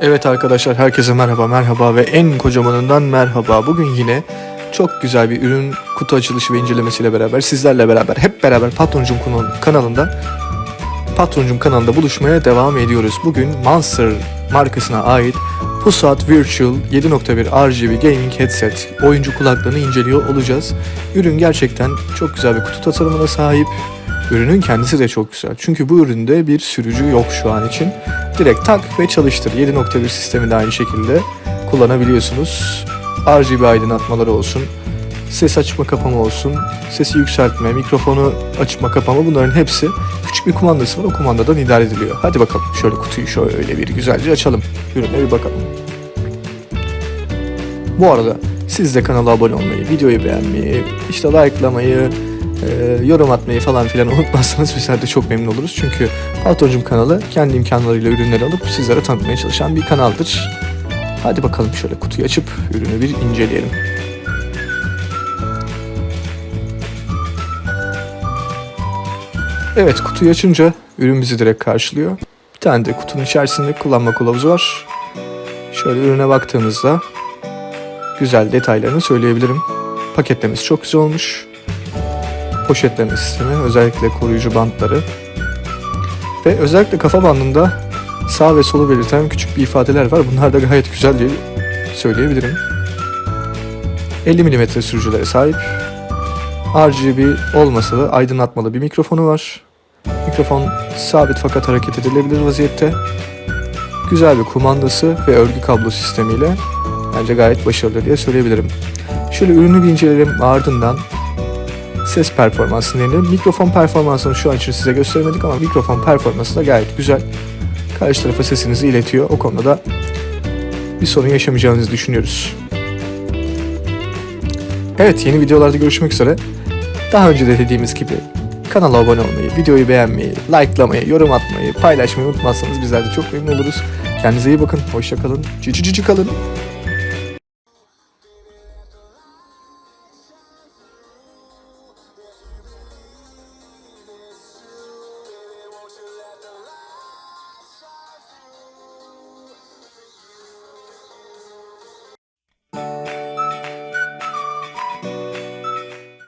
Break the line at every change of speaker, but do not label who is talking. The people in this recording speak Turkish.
Evet arkadaşlar herkese merhaba merhaba ve en kocamanından merhaba. Bugün yine çok güzel bir ürün kutu açılışı ve incelemesiyle beraber sizlerle beraber hep beraber Patroncum kanalında Patroncum kanalında buluşmaya devam ediyoruz. Bugün Monster markasına ait Pusat Virtual 7.1 RGB Gaming Headset oyuncu kulaklığını inceliyor olacağız. Ürün gerçekten çok güzel bir kutu tasarımına sahip. Ürünün kendisi de çok güzel. Çünkü bu üründe bir sürücü yok şu an için. Direkt tak ve çalıştır. 7.1 sistemi de aynı şekilde kullanabiliyorsunuz. RGB aydınlatmaları olsun, ses açma kapama olsun, sesi yükseltme, mikrofonu açma kapama bunların hepsi küçük bir kumandası var. O kumandadan idare ediliyor. Hadi bakalım şöyle kutuyu şöyle bir güzelce açalım. Ürüne bir bakalım. Bu arada siz de kanala abone olmayı, videoyu beğenmeyi, işte likelamayı, e, yorum atmayı falan filan unutmazsanız bizler de çok memnun oluruz. Çünkü Patroncum kanalı kendi imkanlarıyla ürünleri alıp sizlere tanıtmaya çalışan bir kanaldır. Hadi bakalım şöyle kutuyu açıp ürünü bir inceleyelim. Evet kutuyu açınca ürün bizi direkt karşılıyor. Bir tane de kutunun içerisinde kullanma kılavuzu var. Şöyle ürüne baktığımızda güzel detaylarını söyleyebilirim. Paketlemesi çok güzel olmuş. Poşetleme sistemi, özellikle koruyucu bantları. Ve özellikle kafa bandında sağ ve solu belirten küçük bir ifadeler var. Bunlar da gayet güzel diye söyleyebilirim. 50 mm sürücülere sahip. RGB olmasa da aydınlatmalı bir mikrofonu var. Mikrofon sabit fakat hareket edilebilir vaziyette. Güzel bir kumandası ve örgü kablo sistemiyle bence gayet başarılı diye söyleyebilirim. Şöyle ürünü bir inceleyelim ardından ses performansını diyelim. Mikrofon performansını şu an için size gösteremedik ama mikrofon performansı da gayet güzel. Karşı tarafa sesinizi iletiyor. O konuda da bir sorun yaşamayacağınızı düşünüyoruz. Evet yeni videolarda görüşmek üzere. Daha önce de dediğimiz gibi kanala abone olmayı, videoyu beğenmeyi, likelamayı, yorum atmayı, paylaşmayı unutmazsanız bizler de çok memnun oluruz. Kendinize iyi bakın, hoşça kalın, cici cici kalın.